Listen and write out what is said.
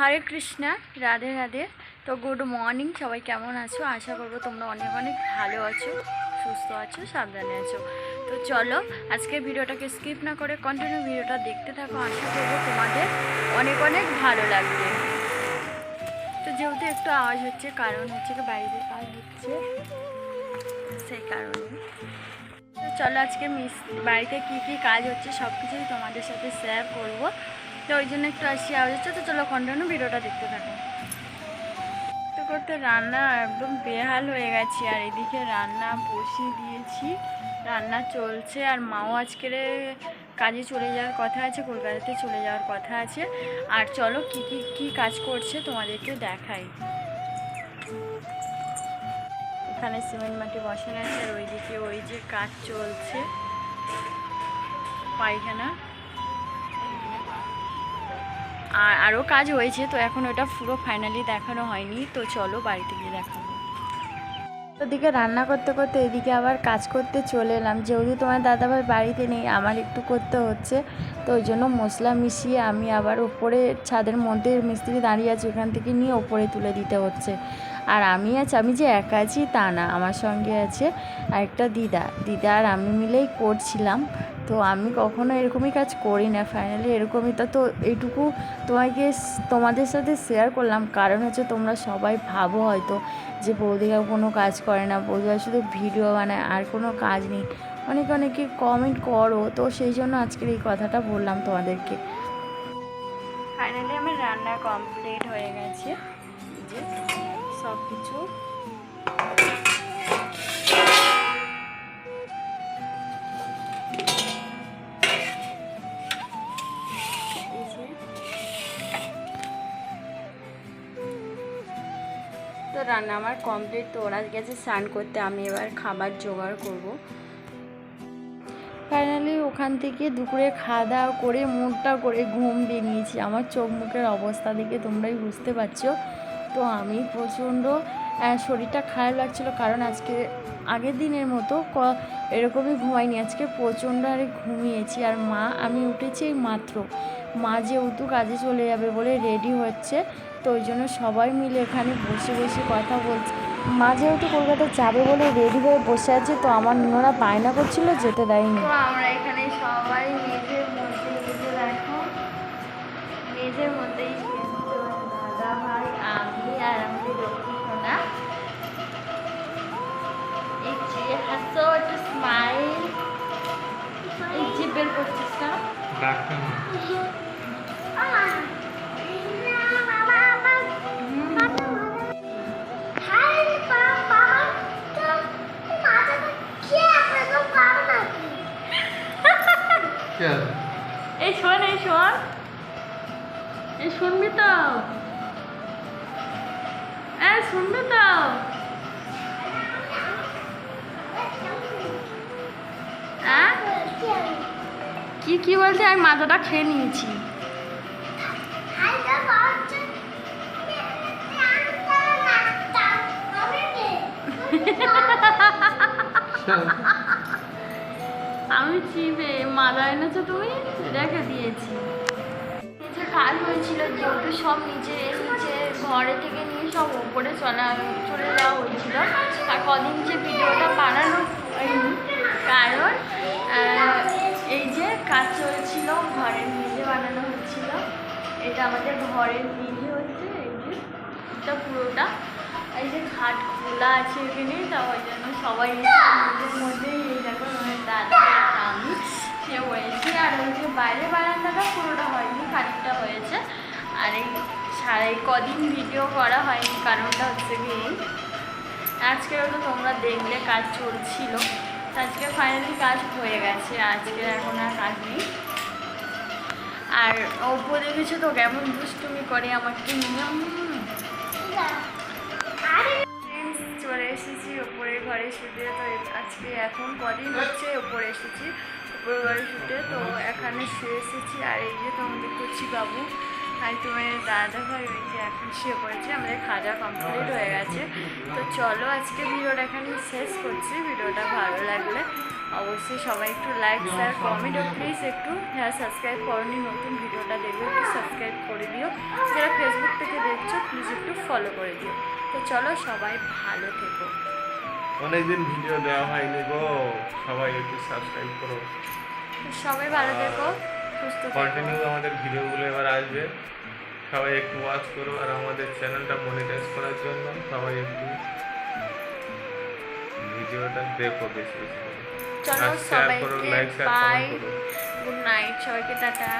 হরে কৃষ্ণা, রাধে রাধে। তো good morning সবাই কেমন আছো? আশা করব তোমরা অনেক অনেক ভালো আছো, সুস্থ আছো, সাবধানে আছো। তো চলো আজকে ভিডিওটাকে স্কিপ না করে কন্টিনিউ ভিডিওটা দেখতে থাকো। আশা করব তোমাদের অনেক অনেক ভালো লাগবে। তো যেহেতু একটু আওয়াজ হচ্ছে, কারণ হচ্ছে কি বাড়িতে কাজ হচ্ছে সেই কারণে। চলো আজকে মিস বাড়িতে কী কী কাজ হচ্ছে সব কিছুই তোমাদের সাথে শেয়ার করব। তো ওই জন্য একটু আসি আওয়াজ হচ্ছে তো চলো কন্টিনিউ ভিডিওটা দেখতে থাকো। তো করতে রান্না একদম বেহাল হয়ে গেছি আর এদিকে রান্না বসিয়ে দিয়েছি। রান্না চলছে আর মাও আজকের কাজে চলে যাওয়ার কথা আছে, কলকাতাতে চলে যাওয়ার কথা আছে। আর চলো কী কী কী কাজ করছে তোমাদেরকে দেখাই। এখানে সিমেন্ট মাটি বসানো আছে আর ওইদিকে ওই যে কাজ চলছে। পায়খানা। আর আরও কাজ হয়েছে, তো এখন ওটা পুরো ফাইনালি দেখানো হয়নি, তো চলো বাড়িতে গিয়ে দেখাবো। ওদিকে রান্না করতে করতে এদিকে আবার কাজ করতে চলে এলাম। যেহেতু তোমার দাদাভাই বাড়িতে নেই, আমার একটু করতে হচ্ছে, তো ওই জন্য মশলা মিশিয়ে আমি আবার উপরে ছাদের মধ্যে মিস্ত্রি দাঁড়িয়ে আছে, ওখান থেকে নিয়ে ওপরে তুলে দিতে হচ্ছে। আর আমি আছি, আমি যে একা আছি তা না, আমার সঙ্গে আছে আর একটা দিদা। দিদা আর আমি মিলেই করছিলাম তো আমি কখনো এরকমই কাজ করি না। ফাইনালি এরকমই তো তো এইটুকু তোমাকে তোমাদের সাথে শেয়ার করলাম। কারণ হচ্ছে তোমরা সবাই ভাবো হয়তো যে বৌদিরা কোনো কাজ করে না। বৌদিরা শুধু ভিডিও বানায় আর কোনো কাজ নেই। অনেক অনেকে কমেন্ট করো। তো সেই জন্য আজকের এই কথাটা বললাম তোমাদেরকে। ফাইনালি আমার রান্না কমপ্লিট হয়ে গেছে। যে সব কিছু রান্না আমার কমপ্লিট তো ওরা গেছে স্নান করতে, আমি এবার খাবার জোগাড় করব। ফাইনালি ওখান থেকে দুপুরে খাওয়া দাওয়া করে মুখটা করে ঘুম বেরিয়েছি আমার চোখ মুখের অবস্থা দেখে তোমরাই বুঝতে পারছ। তো আমি প্রচণ্ড শরীরটা খারাপ লাগছিল কারণ আজকে আগের দিনের মতো ক- এরকমই ঘুমাইনি। আজকে প্রচণ্ড আরে ঘুমিয়েছি আর মা, আমি উঠেছি মাত্র। মা যেহেতু কাজে চলে যাবে বলে রেডি হচ্ছে। তো ওই জন্য সবাই মিলে এখানে বসে বসে কথা বলছে মা যেহেতু কলকাতা যাবে বলে রেডি হয়ে বসে আছে, তো আমার নোনা বায়না করছিল যেতে দেয়নি। আমরা এখানে সবাই মেঝের মধ্যে দেখো, মেঝের মধ্যেই করছিস না ডাক্তার এই শোন এই শোন। এই শুনবি তো? এই শুনবি তো? কি কি বলছে? আমি মাথাটা খেয়ে নিয়েছি। আমি চিবে মালা এনেছো তুমি? রেখে দিয়েছি। নিচে কাজ হয়েছিল যেহেতু সব নিচে নিচে ঘরে থেকে নিয়ে সব ওপরে চলা চলে যাওয়া হয়েছিল। আর কদিন যে ভিডিওটা বানানো কারণ এই যে কাজ চলছিল, ঘরের মেঝে বানানো হচ্ছিল। এটা আমাদের ঘরের মেঝে হচ্ছে, এই যে, এটা পুরোটা। এই যে খাট খোলা আছে এখানে, তা ওই জন্য সবাই নিজের মধ্যেই এই দেখো আমার দাদা আমি, সে হয়েছি আর ওই যে বাইরে বারান্দাটা পুরোটা হয়নি, খানিকটা হয়েছে। আর এই সারাই কদিন ভিডিও করা হয়নি, কারণটা হচ্ছে কি আজকেও তো তোমরা দেখলে কাজ চলছিল। আজকে ফাইনালি কাজ হয়ে গেছে আজকে এখন আর কাজ নেই। আর অপু দেখেছ তো কেমন দুষ্টুমি করে আমাকে চলে এসেছি ওপরে ঘরে শুতে। তো আজকে এখন কদিন হচ্ছে ওপরে এসেছি ওপরে ঘরে শুতে। তো এখানে শুয়ে এসেছি। আর এই যে তোমাদের করছি বাবু। আর তোমার দাদা ভাই ওই যে এখন শুয়ে পড়েছে আমাদের খাওয়া কমপ্লিট হয়ে গেছে। তো চলো আজকে ভিডিওটা এখানে শেষ করছি ভিডিওটা ভালো লাগলে অবশ্যই সবাই একটু লাইক শেয়ার কমেন্ট ও প্লিজ একটু হ্যাঁ সাবস্ক্রাইব করনি নতুন ভিডিওটা দেখবে একটু সাবস্ক্রাইব করে দিও। যারা ফেসবুক করছ প্লিজ একটু ফলো করে দিও। তো চলো সবাই ভালো থেকো। অনেকদিন ভিডিও দেওয়া হয়নি গো সবাই একটু সাবস্ক্রাইব করো। সবাই ভালো থেকো। কন্টিনিউ আমাদের ভিডিওগুলো এবার আসবে। সবাই একটু ওয়াচ করো আর আমাদের চ্যানেলটা মনিটাইজ করার জন্য সবাই একটু ভিডিওটা দেখো বেশি বেশি করে। চলো সবাইকে বাই গুড নাইট সবাইকে টাটা।